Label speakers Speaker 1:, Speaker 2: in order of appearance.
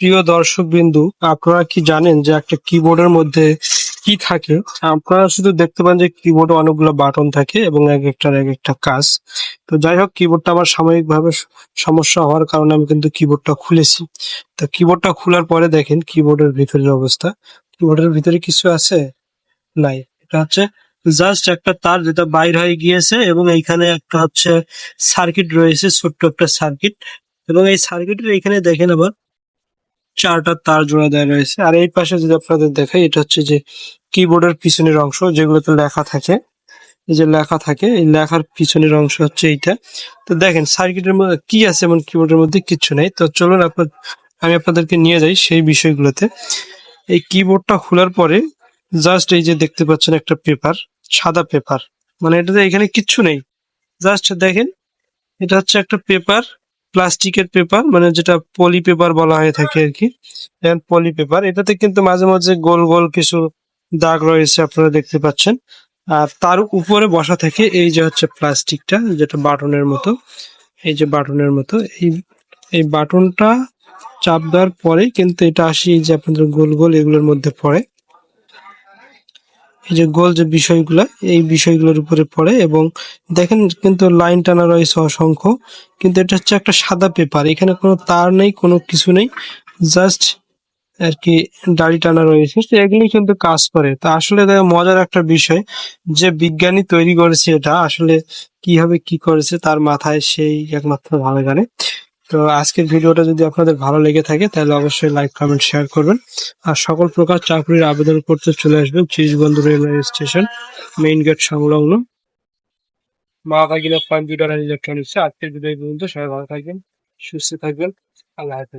Speaker 1: প্রিয় দর্শক বিন্দু আপনারা কি জানেন যে একটা কিবোর্ডের মধ্যে কি থাকে? আপনারা শুধু দেখতে পান যে কিবোর্ডে অনেকগুলো বাটন থাকে এবং এক একটার এক একটা কাজ। তো যাই হোক কিবোর্ডটা আমার সাময়িকভাবে সমস্যা হওয়ার কারণে আমি কিন্তু কিবোর্ডটা খুলেছি। তো কিবোর্ডটা খোলার পরে দেখেন কিবোর্ডের ভিতরের অবস্থা। কিবোর্ডের ভিতরে কিছু আছে? নাই। এটা হচ্ছে জাস্ট একটা তার যেটা বাইর হয়ে গিয়েছে এবং এইখানে একটা হচ্ছে সার্কিট রয়েছে, ছোট্ট একটা সার্কিট এবং এই সার্কিটের এখানে দেখেন আবার চারটা তার জোড়া দেওয়া রয়েছে। আর এই পাশে যদি আপনাদের দেখাই, এটা হচ্ছে যে কিবোর্ডের পিছনের অংশ, যেগুলোতে লেখা থাকে। এই যে লেখা থাকে, এই লেখার পিছনের অংশ হচ্ছে এইটা। তো দেখেন সার্কিটের মধ্যে কি আছে এমন কিবোর্ডের মধ্যে কিচ্ছু নেই। তো চলুন আপনার, আমি আপনাদেরকে নিয়ে যাই সেই বিষয়গুলোতে। এই কিবোর্ডটা খোলার পরে জাস্ট এই যে দেখতে পাচ্ছেন একটা পেপার সাদা পেপার মানে এটাতে এখানে কিচ্ছু নেই। জাস্ট দেখেন, এটা হচ্ছে একটা পেপার প্লাস্টিকের পেপার মানে যেটা পলি পেপার বলা হয়ে থাকে আর কি পলি পেপার। এটাতে কিন্তু মাঝে মাঝে গোল গোল কিছু দাগ রয়েছে, আপনারা দেখতে পাচ্ছেন। আর তার উপরে বসা থাকে এই যে হচ্ছে প্লাস্টিকটা, যেটা বাটনের মতো, এই যে বাটনের মতো। এই এই বাটনটা চাপ দেওয়ার পরে কিন্তু এটা আসি যে আপনাদের গোল গোল এগুলোর মধ্যে পড়ে। এই যে গোল যে বিষয়গুলো, এই বিষয়গুলোর উপরে পড়ে এবং দেখেন কিন্তু লাইন টানা রয়েছে অসংখ্য, কিন্তু এটা হচ্ছে একটা সাদা পেপার, এখানে কোনো তার নেই, কোনো কিছু নেই, জাস্ট আর কি দাড়ি টানা রয়েছে, তো এগুলি কিন্তু কাজ করে। তা আসলে মজার একটা বিষয় যে বিজ্ঞানী তৈরি করেছে এটা, আসলে কীভাবে কি করেছে, তার মাথায় সেই একমাত্র ভালো জানে। তো আজকের ভিডিওটা যদি আপনাদের ভালো লেগে থাকে, তাহলে অবশ্যই লাইক কমেন্ট শেয়ার করবেন। আর সকল প্রকার চাকরির আবেদন করতে চলে আসবেন চিরিশগঞ্জ রেলওয়ে স্টেশন মেইন গেট সংলগ্ন। Maa Bhagina computer and electronics আজকের ভিডিও পর্যন্ত সবাই ভালো থাকবেন, সুস্থ থাকবেন। আল্লাহ হাফেজ।